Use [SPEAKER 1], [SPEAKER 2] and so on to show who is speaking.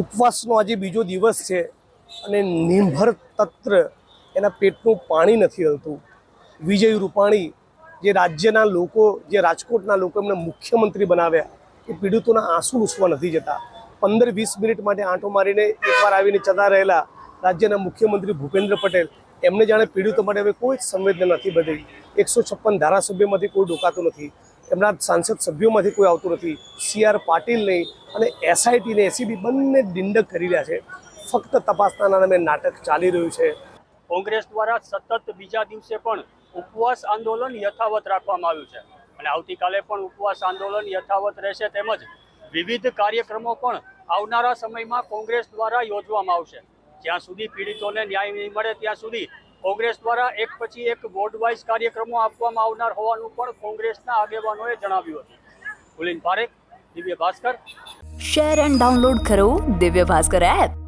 [SPEAKER 1] ઉપવાસનો આજે બીજો દિવસ છે અને નિર્ભર તત્ર એના પેટનું પાણી નથી હલતું. વિજય રૂપાણી જે રાજ્યના લોકો, જે રાજકોટના લોકો એમને મુખ્યમંત્રી બનાવ્યા, એ પીડિતોના આંસુ ઉસવા નથી જતા. પંદર વીસ મિનિટ માટે આંટો મારીને એકવાર આવીને જતા રહેલા રાજ્યના મુખ્યમંત્રી ભૂપેન્દ્ર પટેલ, એમને જાણે પીડિતો માટે હવે કોઈ જ સંવેદના નથી બદલી. એકસો છપ્પન ધારાસભ્યમાંથી કોઈ ડોકાતું નથી. એમના સાંસદ સભ્યોમાંથી કોઈ આવતું નથી. સી આર પાટીલ નહીં અને એસઆઈટી ને એસીબી બંને દિંડક કરી રહ્યા છે. ફક્ત તપાસના નામે નાટક ચાલી રહ્યું છે.
[SPEAKER 2] કોંગ્રેસ દ્વારા સતત બીજા દિવસે પણ ઉપવાસ આંદોલન યથાવત રાખવામાં આવ્યું છે. અને આવતીકાલે પણ ઉપવાસ આંદોલન યથાવત રહેશે તેમજ વિવિધ કાર્યક્રમો પણ આવનારા સમયમાં કોંગ્રેસ દ્વારા યોજવામાં આવશે. જ્યાં સુધી પીડિતોને ન્યાય નહીં મળે, ત્યાં સુધી કોંગ્રેસ દ્વારા એક પછી એક વોર્ડ વાઇઝ કાર્યક્રમો આપવામાં આવનાર હોવાનું પણ કોંગ્રેસના આગેવાનોએ જણાવ્યું હતું. Pulin Parekh, Divya Bhaskar.
[SPEAKER 3] Share and download કરો દિવ્ય ભાસ્કર એપ.